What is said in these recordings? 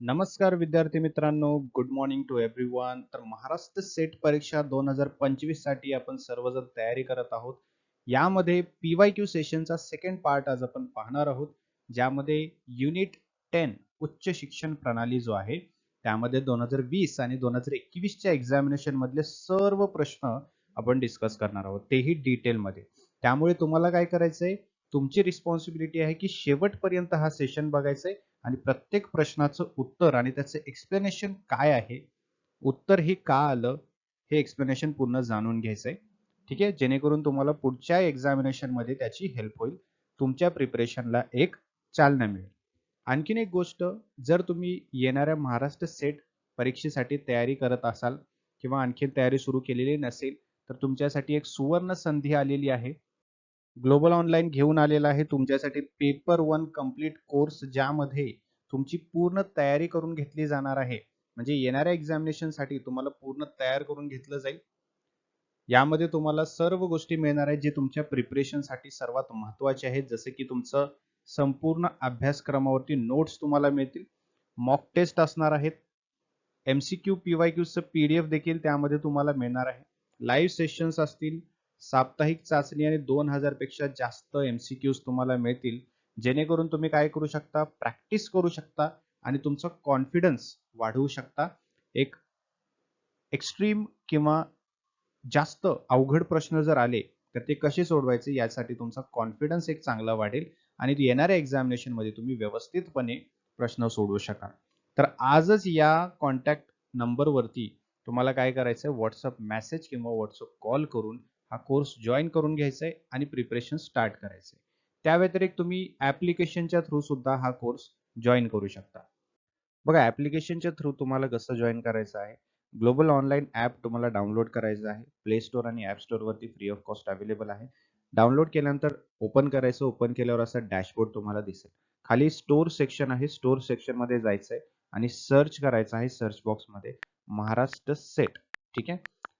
नमस्कार विद्यार्थी मित्रांनो गुड मॉर्निंग टू एव्हरीवन तर महाराष्ट्र सेट परीक्षा दोन हजार पंचवीससाठी आपण सर्वजण तयारी करत आहोत. यामध्ये पी वाय क्यू सेशनचा सेकंड पार्ट आज आपण पाहणार आहोत ज्यामध्ये युनिट टेन उच्च शिक्षण प्रणाली जो आहे त्यामध्ये दोन हजार वीस आणि दोन हजार एकवीसच्या एक्झामिनेशन मधले सर्व प्रश्न आपण डिस्कस करणार आहोत. तेही डिटेलमध्ये त्यामुळे तुम्हाला काय करायचंय तुमची रिस्पॉन्सिबिलिटी आहे की शेवटपर्यंत हा सेशन बघायचा आहे आणि प्रत्येक प्रश्नाचं उत्तर आणि त्याचं एक्सप्लेनेशन काय आहे? उत्तर हे का आलं? हे एक्सप्लेनेशन पूर्ण जाणून घ्यायचंय. ठीक आहे? जेणेकरून तुम्हाला पुढच्या एक्झामिनेशनमध्ये त्याची हेल्प होईल. तुमच्या प्रिपरेशनला एक चालना मिळेल. आणखीन एक गोष्ट जर तुम्ही येणाऱ्या महाराष्ट्र सेट परीक्षेसाठी तयारी करत असाल किंवा आणखीन तयारी सुरू केलेली नसेल तर तुमच्यासाठी एक सुवर्ण संधी आलेली आहे. ग्लोबल ऑनलाईन घेऊन आलेला आहे. तुमच्यासाठी पेपर वन कंप्लीट कोर्स ज्यामध्ये तुमची पूर्ण तयारी करून घेतली जाणार आहे. म्हणजे येणाऱ्या एक्झामिनेशनसाठी तुम्हाला पूर्ण तयार करून घेतलं जाईल. यामध्ये तुम्हाला सर्व गोष्टी मिळणार आहेत जे तुमच्या प्रिपरेशनसाठी सर्वात महत्त्वाचे आहेत. जसे की तुमचं संपूर्ण अभ्यासक्रमावरती नोट्स तुम्हाला मिळतील. मॉक टेस्ट असणार आहेत. एमसीक्यू पीवाय क्यूचं पीडीएफ देखील त्यामध्ये तुम्हाला मिळणार आहे. लाईव्ह सेशन्स असतील. साप्ताहिक चाचणी आणि दोन हजारपेक्षा जास्त एमसीक्यूज तुम्हाला मिळतील. जेणेकरून तुम्ही काय करू शकता? प्रॅक्टिस करू शकता आणि तुमचा कॉन्फिडन्स वाढवू शकता. एक एक्स्ट्रीम किंवा जास्त अवघड प्रश्न जर आले तर ते कसे सोडवायचे यासाठी तुमचा कॉन्फिडन्स एक चांगला वाढेल आणि येणाऱ्या एक्झामिनेशनमध्ये तुम्ही व्यवस्थितपणे प्रश्न सोडवू शकाल. तर आजच या कॉन्टॅक्ट नंबरवरती तुम्हाला काय करायचं आहे व्हॉट्सअप मेसेज किंवा व्हॉट्सअप कॉल करून हा कोर्स जॉईन करून घ्यायचा आहे आणि प्रिपरेशन स्टार्ट करायचं आहे त्या व्यतिरिक्त तुम्ही ऍप्लिकेशनच्या थ्रू सुद्धा हा कोर्स जॉईन करू शकता. बघा ऍप्लिकेशनच्या थ्रू तुम्हाला कसं जॉईन करायचं आहे? ग्लोबल ऑनलाईन ॲप तुम्हाला डाउनलोड करायचं आहे. प्ले स्टोअर आणि ॲप स्टोअरवरती फ्री ऑफ कॉस्ट अवेलेबल आहे. डाउनलोड केल्यानंतर ओपन करायचं ओपन केल्यावर असं डॅशबोर्ड तुम्हाला दिसेल. खाली स्टोर सेक्शन आहे. स्टोर सेक्शनमध्ये जायचं आहे आणि सर्च करायचं आहे सर्च बॉक्समध्ये महाराष्ट्र सेट ठीक आहे?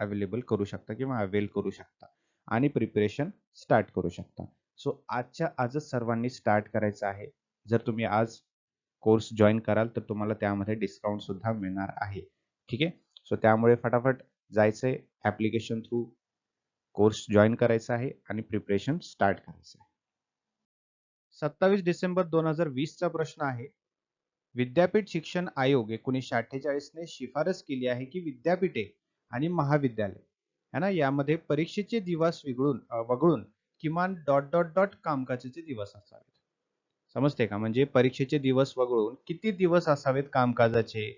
अवेलेबल करू शकता किंवा अवेल करू शकता. आणि प्रिपरेशन स्टार्ट करू शकता. सो आजच्या आजच सर्वांनी स्टार्ट करायचं आहे. जर तुम्ही आज कोर्स जॉईन कराल तर तुम्हाला त्यामध्ये डिस्काउंट सुद्धा मिळणार आहे. ठीक आहे? सो त्यामुळे फटाफट जायचंय ऍप्लिकेशन थ्रू कोर्स जॉईन करायचा आहे आणि प्रिपरेशन स्टार्ट करायचं आहे. सत्तावीस डिसेंबर दोन हजार वीसचा प्रश्न आहे. विद्यापीठ शिक्षण आयोग एकोणीसशे अठ्ठेचाळीसने शिफारस केली आहे की विद्यापीठे आणि महाविद्यालय. है ना? यामध्ये परीक्षेचे दिवस वेगळून वगळून किमान डॉट डॉट डॉट कामकाजाचे दिवस असावेत. समजते का? म्हणजे परीक्षेचे दिवस वगळून किती दिवस असावेत कामकाजाचे?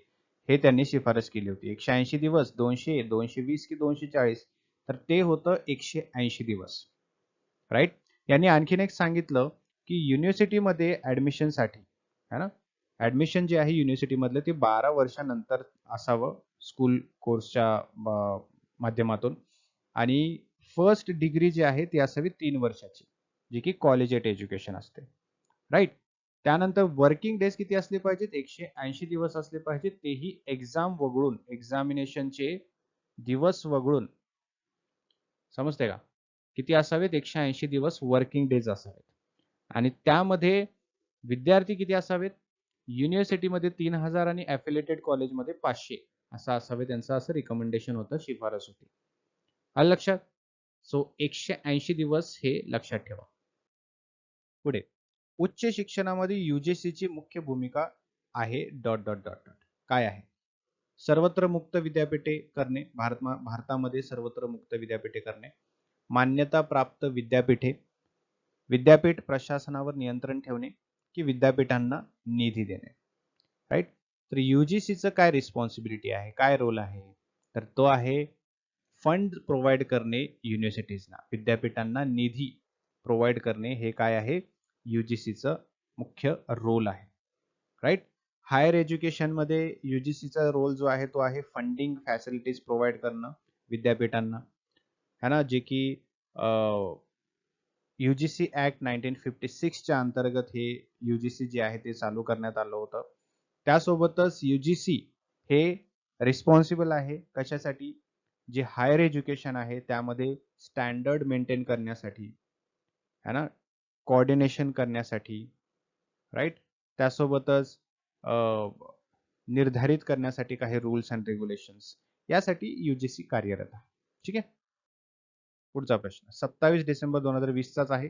हे त्यांनी शिफारस केली होती. एकशे ऐंशी दिवस दोनशे दोनशे वीस की दोनशे चाळीस? तर ते होतं एकशे ऐंशी दिवस. राईट यांनी आणखीन एक सांगितलं की युनिव्हर्सिटीमध्ये ऍडमिशनसाठी है ना? ऍडमिशन जे आहे युनिव्हर्सिटीमधलं ते बारा वर्षानंतर असावं. स्कूल कोर्सच्या माध्यमातून. आणि फर्स्ट डिग्री जी आहे ती असावी तीन वर्षाची जी की कॉलेज एज्युकेशन असते. राईट त्यानंतर वर्किंग डेज किती असले पाहिजेत? एकशे ऐंशी दिवस असले पाहिजेत. तेही एक्झाम वगळून एक्झामिनेशनचे दिवस वगळून. समजते का? किती असावेत? एकशे ऐंशी दिवस वर्किंग डेज असावेत. आणि त्यामध्ये विद्यार्थी किती असावेत? युनिव्हर्सिटीमध्ये तीन हजार आणि ॲफिलेटेड कॉलेजमध्ये पाचशे. असं असावे त्यांचं असं रिकमेंडेशन होतं शिफारस होती. आलं लक्षात? सो एकशे ऐंशी दिवस हे लक्षात ठेवा. पुढे. उच्च शिक्षणामध्ये युजीसीची मुख्य भूमिका आहे डॉट डॉट डॉट डॉट. काय आहे? सर्वत्र मुक्त विद्यापीठे करणे भारत भारतामध्ये सर्वत्र मुक्त विद्यापीठे करणे. मान्यता प्राप्त विद्यापीठे. विद्यापीठ प्रशासनावर नियंत्रण ठेवणे की विद्यापीठांना निधी देणे. राईट तर युजीसीचं काय रिस्पॉन्सिबिलिटी आहे? काय रोल आहे? तर तो आहे फंड प्रोव्हाइड करणे युनिव्हर्सिटीजना विद्यापीठांना निधी प्रोव्हाइड करणे हे काय आहे? युजीसीचं मुख्य रोल आहे. राईट हायर एज्युकेशनमध्ये युजीसीचा रोल जो आहे तो आहे फंडिंग फॅसिलिटीज प्रोव्हाइड करणं विद्यापीठांना. है ना? जे की युजीसी ऍक्ट नाईन्टीन फिफ्टी सिक्सच्या अंतर्गत हे युजीसी जे आहे ते चालू करण्यात आलं होतं. त्यासोबतच युजीसी हे रिस्पॉन्सिबल आहे कशासाठी? जे हायर एज्युकेशन आहे त्यामध्ये स्टँडर्ड मेंटेन करण्यासाठी है ना? कोऑर्डिनेशन करण्यासाठी राईट त्यासोबतच निर्धारित करण्यासाठी काही रूल्स अँड रेग्युलेशन्स यासाठी युजीसी कार्यरत आहे. ठीक आहे? पुढचा प्रश्न. सत्तावीस डिसेंबर दोन हजार वीसचाच आहे.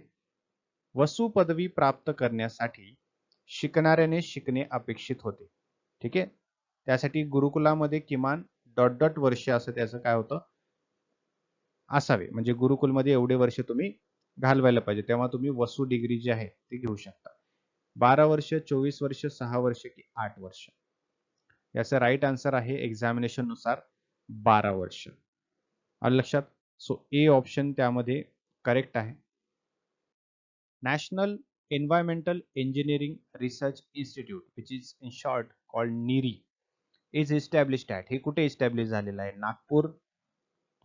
वसू पदवी प्राप्त करण्यासाठी शिकणाऱ्याने शिकणे अपेक्षित होते. ठीक आहे? त्यासाठी गुरुकुलामध्ये किमान डॉट डॉट वर्ष असं त्याचं काय होतं? असावे. म्हणजे गुरुकुलमध्ये एवढे वर्ष तुम्ही घालवायला पाहिजे. तेव्हा तुम्ही वसू डिग्री जी आहे ती घेऊ शकता. बारा वर्ष चोवीस वर्ष सहा वर्ष की आठ वर्ष. याचं राईट आन्सर आहे एक्झामिनेशननुसार बारा वर्ष. आलं लक्षात? सो ए ऑप्शन त्यामध्ये करेक्ट आहे. National Environmental engineering research institute which is in short called NEERI is established at हे कुठे इस्टॅब्लिश झालेलं आहे? नागपूर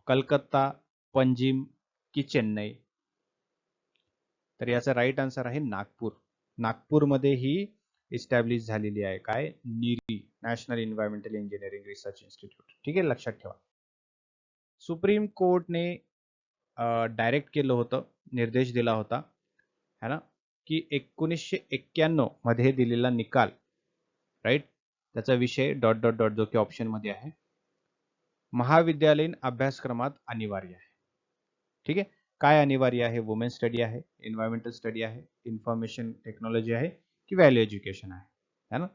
कलकत्ता पंजिम की चेन्नई? तर याचा राईट आन्सर आहे नागपूर. नागपूरमध्ये ही इस्टॅब्लिश झालेली आहे. काय? NEERI national environmental engineering research institute ठीक आहे? लक्षात ठेवा. सुप्रीम कोर्टने डायरेक्ट केलं होतं. निर्देश दिला होता. है ना? की एकोणीसशे एक्क्याण्णवमध्ये दिलेला निकाल राईट त्याचा विषय डॉट डॉट डॉट जो की ऑप्शनमध्ये आहे. महाविद्यालयीन अभ्यासक्रमात अनिवार्य आहे. ठीक आहे? काय अनिवार्य आहे? वुमेन स्टडी आहे एन्व्हायरमेंटल स्टडी आहे इन्फॉर्मेशन टेक्नॉलॉजी आहे की व्हॅल्यू एज्युकेशन आहे? है ना?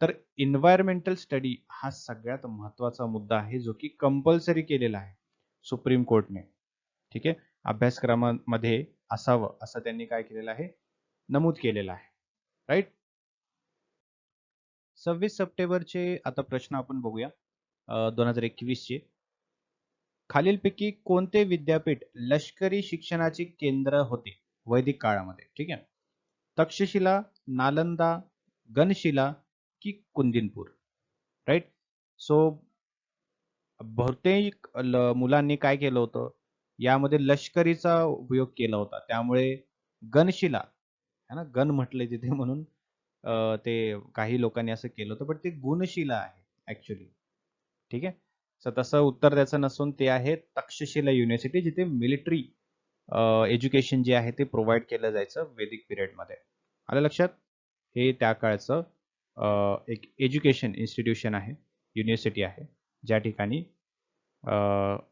तर इन्व्हायरमेंटल स्टडी हा सगळ्यात महत्त्वाचा मुद्दा आहे जो की कंपल्सरी केलेला आहे सुप्रीम कोर्टने. ठीक आहे? अभ्यासक्रमामध्ये असावं असं त्यांनी काय केलेलं आहे? नमूद केलेलं आहे. राईट सव्वीस सप्टेंबरचे आता प्रश्न आपण बघूया दोन हजार एकवीसचे. खालीलपैकी कोणते विद्यापीठ लष्करी शिक्षणाचे केंद्र होते वैदिक काळामध्ये? ठीक आहे. तक्षशिला नालंदा गणशिला की कुंदिनपूर? राईट सो बहुतेक मुलांनी काय केलं होतं? यामध्ये लष्करीचा उपयोग केला होता. त्यामुळे गणशिला है ना? गण म्हटलंय तिथे म्हणून ते काही लोकांनी असं केलं होतं पण ते गुणशिला आहे ऍक्च्युली ठीक आहे? सो तसं उत्तर त्याचं नसून ते आहे तक्षशिला युनिव्हर्सिटी जिथे मिलिटरी एज्युकेशन जे आहे ते प्रोव्हाइड केलं जायचं वेदिक पिरियडमध्ये आलं लक्षात? हे त्या काळचं एक एज्युकेशन इन्स्टिट्यूशन आहे युनिव्हर्सिटी आहे. ज्या ठिकाणी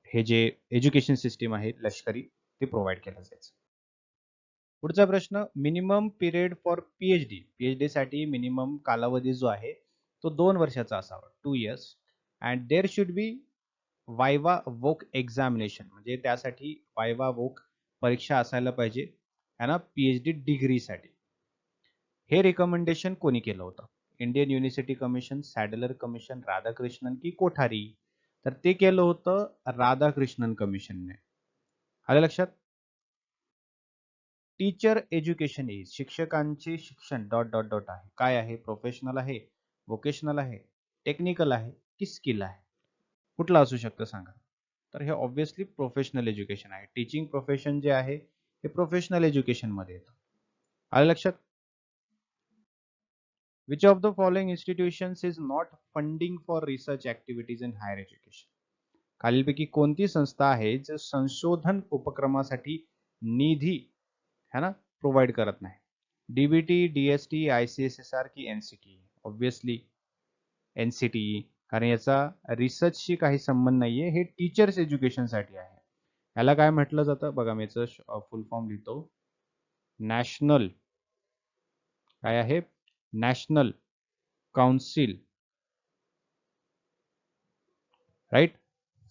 हे जे एज्युकेशन सिस्टीम आहे लष्करी ते प्रोव्हाइड केलं जायचं. पुढचा प्रश्न minimum period for PhD PhD साठी मिनिमम कालावधी जो आहे तो दोन वर्षाचा असावा two years and there should be viva voce examination म्हणजे त्यासाठी वायवा वोक परीक्षा असायला पाहिजे है ना? पीएचडी डिग्रीसाठी हे रिकमेंडेशन कोणी केलं होतं? Indian university commission Sadler commission Radhakrishnan की कोठारी? तर ते केलं होतं राधाकृष्णन कमिशनने आलं लक्षात? टीचर एज्युकेशन इज शिक्षकांचे शिक्षण डॉट डॉट डॉट आहे. काय आहे? प्रोफेशनल आहे वोकेशनल आहे टेक्निकल आहे की स्किल आहे? कुठलं असू शकतं सांगा? तर हे ऑब्व्हियसली प्रोफेशनल एज्युकेशन आहे. टीचिंग प्रोफेशन जे आहे हे प्रोफेशनल एज्युकेशनमध्ये येतं. आलं लक्षात? Which of the following institutions is not funding for research activities in higher education? खालीलपैकी कोणती संस्था आहे जे संशोधन उपक्रमासाठी निधी है ना प्रोव्हाइड करत नाही? डीबीटी डीएसटी आयसीएसएसआर की एनसीटी ऑब्विसली एनसीटी कारण याचा रिसर्चशी काही संबंध नाहीये हे टीचर्स एज्युकेशनसाठी आहे. याला काय म्हटलं जातं? बघा मी याचं फुल फॉर्म लिहितो. नॅशनल काय आहे? National council right?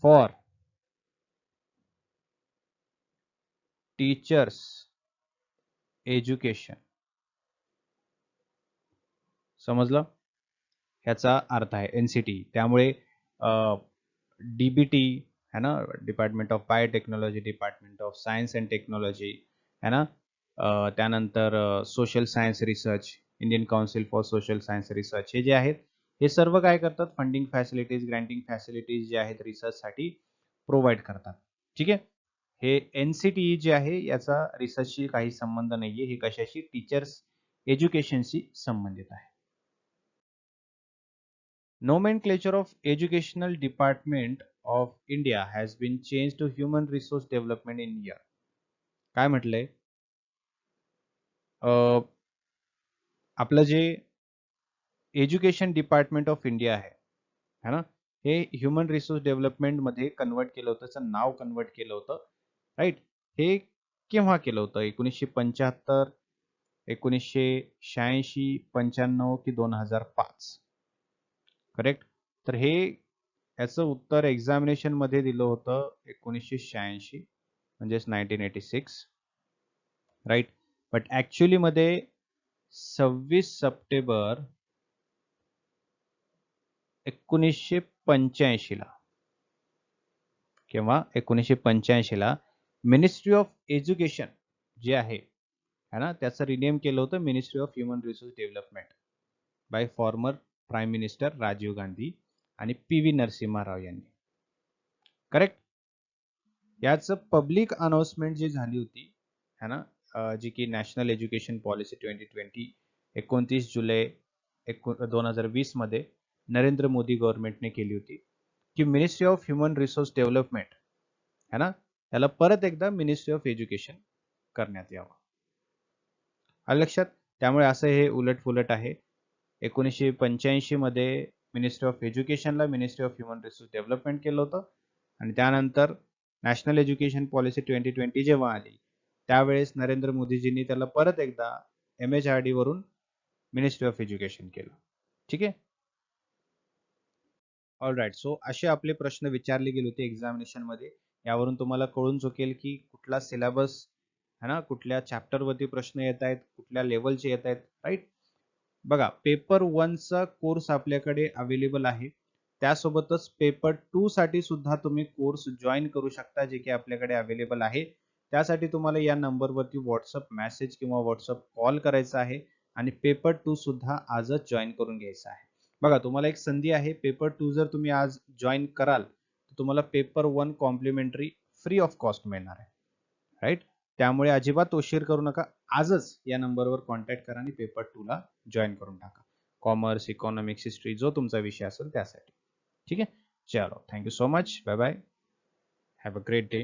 For teachers education. समजलं? ह्याचा अर्थ आहे एनसीटी त्यामुळे डीबीटी है ना? Department of biotechnology department of science and technology है ना? त्यानंतर social science research Indian council for social science research हे जे आहेत हे सर्व काय करतात? फंडिंग फॅसिलिटीज ग्रँटिंग फॅसिलिटीज जे आहेत रिसर्चसाठी प्रोव्हाइड करतात. ठीक आहे? हे एन सी टी जे आहे याचा रिसर्चशी काही संबंध नाहीये. हे कशाशी? टीचर्स एज्युकेशनशी संबंधित आहे. Nomenclature of educational department of India has been change to human resource development India काय म्हटलंय? आपलं जे एज्युकेशन डिपार्टमेंट ऑफ इंडिया आहे है ना? हे ह्युमन रिसोर्स डेव्हलपमेंटमध्ये कन्वर्ट केलं होतं त्याचं नाव कन्वर्ट केलं होतं राईट? हे केव्हा केलं होतं? एकोणीसशे पंच्याहत्तर एकोणीसशे शहाऐंशी पंच्याण्णव की दोन हजार पाच? करेक्ट? तर हे याचं उत्तर एक्झामिनेशनमध्ये दिलं होतं एकोणीसशे शहाऐंशी म्हणजेच nineteen eighty six right? But actually मध्ये सव्वीस सप्टेंबर एकोणीसशे पंच्याऐंशी ला. किंवा एकोणीसशे पंच्याऐंशीला मिनिस्ट्री ऑफ एज्युकेशन जे आहे है ना? त्याचं रिनेम केलं होतं ministry of human resource development by former prime minister Rajiv Gandhi आणि पी व्ही नरसिम्हा राव यांनी. करेक्ट याचं पब्लिक अनाउन्समेंट जी झाली होती है ना? जी की national education policy twenty twenty एकोणतीस जुलै एको दोन हजार वीसमध्ये नरेंद्र मोदी गव्हर्नमेंटने केली होती. की ministry of human resource development है ना? याला परत एकदा मिनिस्ट्री ऑफ एज्युकेशन करण्यात यावं. आलं लक्षात त्यामुळे असं हे उलटफुलट आहे. एकोणीसशे पंच्याऐंशी मध्ये ministry of एज्युकेशनला ministry of human resource development केलं होतं. आणि त्यानंतर national education policy twenty twenty जेव्हा आली त्यावेळेस नरेंद्र मोदीजींनी त्याला परत एकदा एम एच आर डी वरून मिनिस्ट्री ऑफ एज्युकेशन केलं. ठीक आहे? ऑल राईट सो असे आपले प्रश्न विचारले गेले होते एक्झामिनेशनमध्ये. यावरून तुम्हाला कळून चुकेल की कुठला सिलेबस है ना कुठल्या चॅप्टर वरती प्रश्न येत आहेत कुठल्या लेवलचे येत आहेत राईट बघा पेपर वनचा कोर्स आपल्याकडे अवेलेबल आहे. त्यासोबतच पेपर टू साठी सुद्धा तुम्ही कोर्स जॉईन करू शकता जे की आपल्याकडे अवेलेबल आहे. त्यासाठी तुम्हाला या नंबरवरती व्हॉट्सअप मेसेज किंवा व्हॉट्सअप कॉल करायचा आहे आणि पेपर टू सुद्धा आजच जॉईन करून घ्यायचा आहे. बघा तुम्हाला एक संधी आहे. पेपर टू जर तुम्ही आज जॉईन कराल तर तुम्हाला paper one complimentary free of cost मिळणार आहे. राईट त्यामुळे अजिबात उशीर करू नका. आजच या नंबरवर कॉन्टॅक्ट करा आणि पेपर टू ला जॉईन करून टाका. कॉमर्स इकॉनॉमिक्स हिस्ट्री जो तुमचा विषय असेल त्यासाठी. ठीक आहे? चलो thank you so much bye bye have a great day